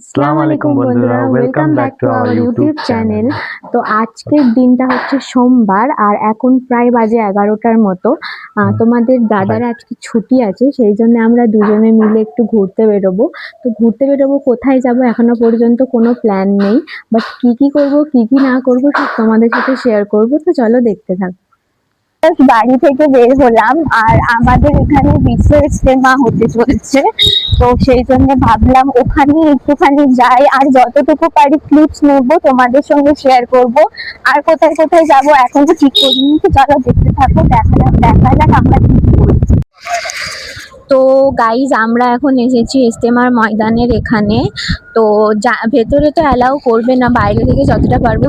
আসসালামু আলাইকুম বন্ধুরা welcome back to our YouTube channel তো আজকের দিনটা হচ্ছে সোমবার আর এখন প্রায় বাজে এগারোটার মতো। তোমাদের দাদার আজকে ছুটি আছে সেই জন্য আমরা দুজনে মিলে একটু ঘুরতে বেরোবো। তো ঘুরতে বেরোবো কোথায় যাব এখনও পর্যন্ত কোনো প্ল্যান নেই। বাট কি কি করব কি কি না করব সব তোমাদের সাথে শেয়ার করব। তো চলো দেখতে থাক। জাস্ট বাড়ি থেকে বের হলাম আর আমাদের এখানে বিশ্ব ইজতেমা হতে চলছে। তো সেই জন্য ভাবলাম ওখানে একটুখানি যাই আর যতটুকু পারি ক্লিপস নেব, তোমাদের সঙ্গে শেয়ার করব। আর কোথায় কোথায় যাব এখনও ঠিক করিনি। তো চলো দেখতে থাকো, দেখা যাক দেখা যাক আমরা কি কি করি। তো গাইজ আমরা এখন এসেছি ইস্তেমার ময়দানের এখানে। তো যা- ভেতরে তো অ্যালাউ করবে না বাইরে থেকে যতটা পারব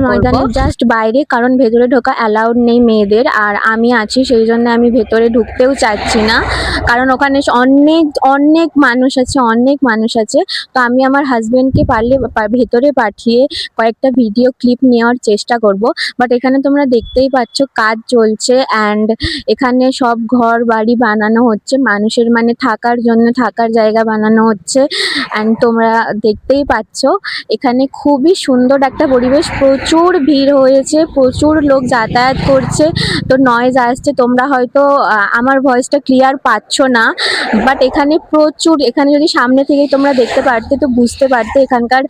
ময়দানের জাস্ট বাইরে কারণ ভেতরে ঢোকা অ্যালাউড নেই মেয়েদের আর আমি আছি সেই জন্য আমি ভেতরে ঢুকতেও চাচ্ছি না। কারণ ওখানে অনেক অনেক মানুষ আছে অনেক মানুষ আছে। তো আমি আমার হাজবেন্ডকে পারলে ভেতরে পাঠিয়ে কয়েকটা ভিডিও ক্লিপ নেওয়ার চেষ্টা করব। বাট এখানে তোমরা দেখতেই পাচ্ছ কাজ চলছে অ্যান্ড এখানে সব ঘর বাড়ি বানানো হচ্ছে মানুষের মানে থাকার জন্য থাকার জায়গা বানানো হচ্ছে। অ্যান্ড তোমরা দেখতেই পাচ্ছ, এখানে খুবই সুন্দর একটা পরিবেশ। প্রচুর ভিড় হয়েছে, প্রচুর লোক যাতায়াত করছে। তো নয়েজ আসছে, তোমরা হয়তো আমার ভয়েসটা ক্লিয়ার পাচ্ছ না। বাট এখানে প্রচুর, এখানে যদি সামনে থেকে তোমরা দেখতে পারতে, তো বুঝতে পারতে এখানকার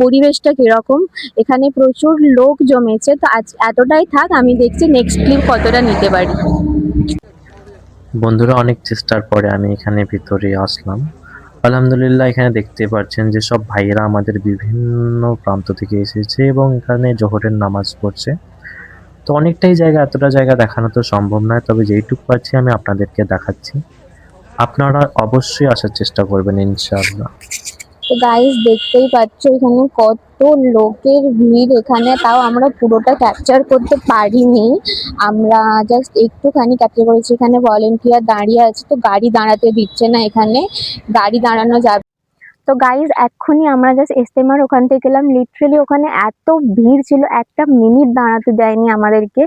পরিবেশটা কীরকম। এখানে প্রচুর লোক জমেছে, তো আজ এতটাই থাক, আমি দেখছি নেক্সট ক্লিপ কতটা নিতে পারি। বন্ধুরা, অনেক চেষ্টার পরে আমি এখানে ভিতরে আসলাম। আলহামদুলিল্লাহ, এখানে দেখতে পাচ্ছেন যে সব ভাইয়েরা আমাদের বিভিন্ন প্রান্ত থেকে এসেছে এবং এখানে জোহরের নামাজ পড়ছে। তো অনেকটাই জায়গা, এতটা জায়গা দেখানো তো সম্ভব নয়, তবে যেইটুকু পাচ্ছি আমি আপনাদেরকে দেখাচ্ছি। আপনারা অবশ্যই আসার চেষ্টা করবেন, ইনশাআল্লাহ। তো গাইস দেখতেই পাচ্ছ এখানে কত লোকের ভিড় এখানে, তাও আমরা পুরোটা ক্যাপচার করতে পারিনি। আমরা জাস্ট একটুখানি ক্যাপচার করেছি। এখানে ভলেন্টিয়ার দাঁড়িয়ে আছে, তো গাড়ি দাঁড়াতে দিচ্ছে না এখানে। গাড়ি দাঁড়ানো যাবে তো গাইজ এক্ষুনি আমরা জাস্ট ইস্তেমার ওখান থেকে গেলাম। লিটারেলি ওখানে এত ভিড় ছিল, একটা মিনিট দাঁড়াতে দেয়নি আমাদেরকে।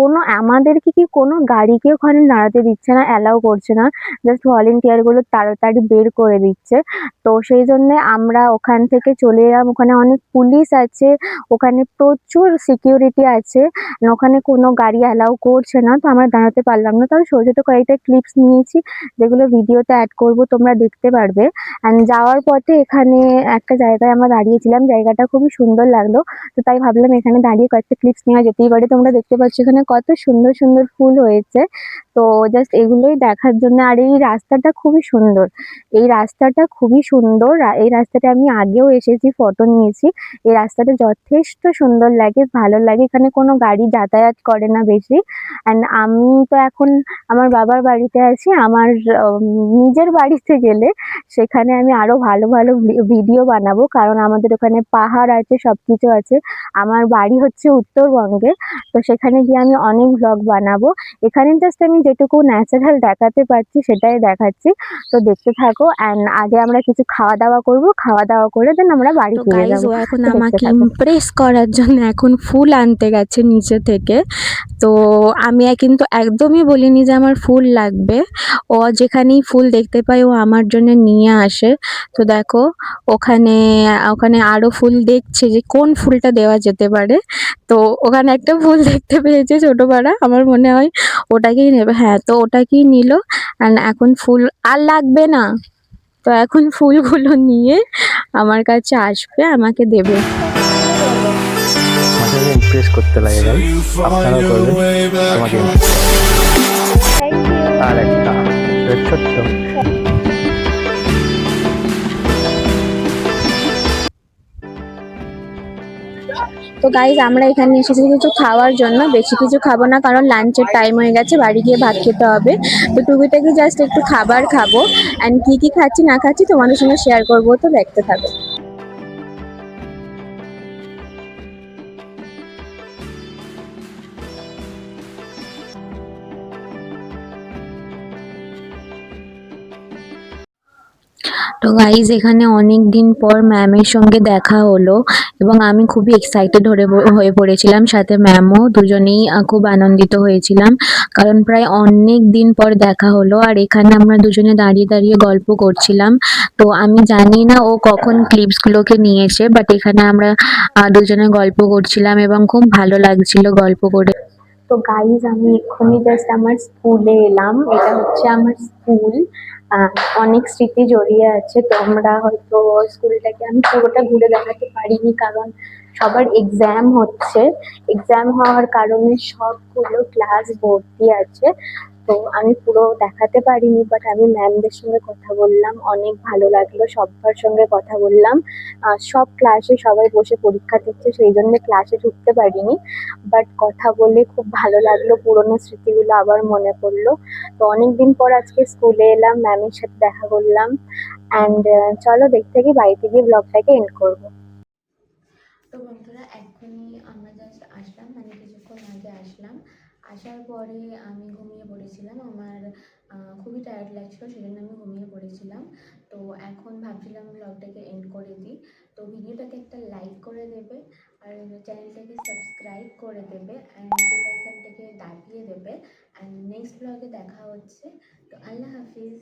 কোনো আমাদেরকে কি কোনো গাড়িকে ওখানে দাঁড়াতে দিচ্ছে না অ্যালাউ করছে না। জাস্ট ভলেন্টিয়ারগুলো তাড়াতাড়ি বের করে দিচ্ছে। তো সেই জন্যে আমরা ওখান থেকে চলে এলাম। ওখানে অনেক পুলিশ আছে, ওখানে প্রচুর সিকিউরিটি আছে। ওখানে কোনো গাড়ি অ্যালাউ করছে না, তো আমরা দাঁড়াতে পারলাম না। তবে ছোটো ছোটো কয়েকটা ক্লিপস নিয়েছি, যেগুলো ভিডিওতে অ্যাড করব, তোমরা দেখতে পারবে। অ্যান্ড যাওয়ার পথে এখানে একটা জায়গায় আমরা দাঁড়িয়েছিলাম, জায়গাটা খুবই সুন্দর লাগল। তো তাই ভাবলাম এখানে দাঁড়িয়ে কয়েকটা ক্লিপস নেওয়া যেতেই পারে। তোমরা দেখতে পাচ্ছ এখানে কত সুন্দর সুন্দর ফুল হয়েছে। তো জাস্ট এগুলোই দেখার জন্য। আর এই রাস্তাটা খুবই সুন্দর। এই রাস্তাটা খুবই সুন্দর। এই রাস্তাটা আমি আগেও এসেছি ফটো নিয়েছি। এই রাস্তাটা যথেষ্ট সুন্দর লাগে, ভালো লাগে। এখানে কোনো গাড়ি যাতায়াত করে না বেশি। অ্যান্ড আমি তো এখন আমার বাবার বাড়িতে আছি। আমার নিজের বাড়িতে গেলে সেখানে আমি আরও ভালো ভালো ভিডিও বানাবো। কারণ আমাদের ওখানে পাহাড় আছে সব কিছু আছে। আমার বাড়ি হচ্ছে উত্তরবঙ্গে। তো সেখানে গিয়ে আমি অনেক ব্লগ বানাবো। এখানে জাস্ট আমি যেটুকু ন্যাচারাল দেখাতে পারছি সেটাই দেখাচ্ছি। তো দেখতে থাকো অ্যান্ড আগে আমরা কিছু খাওয়া দাওয়া করব। খাওয়া দাওয়া করে দেন আমরা বাড়ি ফিরে যাব। এখন আমাকে। ইমপ্রেস করার জন্য এখন ফুল আনতে গেছে নিচে থেকে। তো আমি কিন্তু একদমই বলিনি যে আমার ফুল লাগবে। ও যেখানেই ফুল দেখতে পাই ও আমার জন্য নিয়ে আসে। তো দেখো ওখানে ওখানে আরও ফুল দেখছে যে কোন ফুলটা দেওয়া যেতে পারে। তো ওখানে একটা ফুল দেখতে পেয়েছে ছোট পাড়া আমার মনে হয় ওটাকেই নেবে। হ্যাঁ তো ওটাকেই নিল। আর এখন ফুল আর লাগবে না। তো এখন ফুলগুলো নিয়ে আমার কাছে আসবে আমাকে দেবে। ইমপ্রেস করতে লাগে গাইস করবেন। তোমাকে আর একটা। ছোট্ট। তো গাইজ আমরা এখানে এসেছি কিছু খাওয়ার জন্য। বেশি কিছু খাব না, কারণ লাঞ্চের টাইম হয়ে গেছে, বাড়ি গিয়ে ভাত খেতে হবে। তো টুকিটাকি জাস্ট একটু খাবার খাব। অ্যান্ড কী কী খাচ্ছি, না খাচ্ছি তোমাদের সঙ্গে শেয়ার করব, তো দেখতে থাকো। তো গাইজ এখানে অনেক দিন পর ম্যামের সঙ্গে দেখা হলো এবং আমি খুবই এক্সাইটেড হয়ে হয়ে পড়েছিলাম। সাথে ম্যামও দুজনেই খুব আনন্দিত হয়েছিলাম। কারণ প্রায় অনেক দিন পর দেখা হলো আর এখানে আমরা দুজনে দাঁড়িয়ে দাঁড়িয়ে গল্প করছিলাম। তো আমি জানি না ও কখন ক্লিপসগুলোকে নিয়েছে বাট এখানে আমরা দুজনে গল্প করছিলাম এবং খুব ভালো লাগছিল গল্প করে। তো গাইজ আমি এক্ষুনি জাস্ট আমার স্কুলে এলাম। এটা হচ্ছে আমার স্কুল অনেক স্মৃতি জড়িয়ে আছে। তোমরা হয়তো স্কুলটাকে, আমি পুরোটা ঘুরে দেখাতে পারিনি কারণ সবার এক্সাম হচ্ছে। এক্সাম হওয়ার কারণে সবগুলো ক্লাস ভর্তি আছে। তো আমি পুরো দেখাতে পারিনি বাট আমি ম্যামদের সঙ্গে কথা বললাম, অনেক ভালো লাগল সবার সঙ্গে কথা বললাম। সব ক্লাসে সবাই বসে পরীক্ষা দিচ্ছে, সেই জন্য ক্লাসে ঢুকতে পারিনি। বাট কথা বলে খুব ভালো লাগল, পুরোনো স্মৃতিগুলো আবার মনে পড়ল। তো অনেকদিন পর আজকে স্কুলে এলাম ম্যামের সাথে দেখা করলাম। অ্যান্ড চলো দেখতে গিয়ে বাড়িতে গিয়ে ব্লগটাকে এন্ড করব। তো বন্ধুরা, এখনই আমরা জাস্ট আসলাম মানে কিছুক্ষণ আগে আসলাম। আসার পরে আমি ঘুমিয়ে পড়েছিলাম। আমার খুবই টায়ার্ড লাগছিল, সেজন্য আমি ঘুমিয়ে পড়েছিলাম। তো এখন ভাবছিলাম ব্লগটাকে এন্ড করে দিই। তো ভিডিওটাকে একটা লাইক করে দেবে আর চ্যানেলটাকে সাবস্ক্রাইব করে দেবে অ্যান্ড বেল দাবিয়ে দেবে। অ্যান্ড নেক্সট ব্লগে দেখা হচ্ছে। তো আল্লাহ হাফিজ।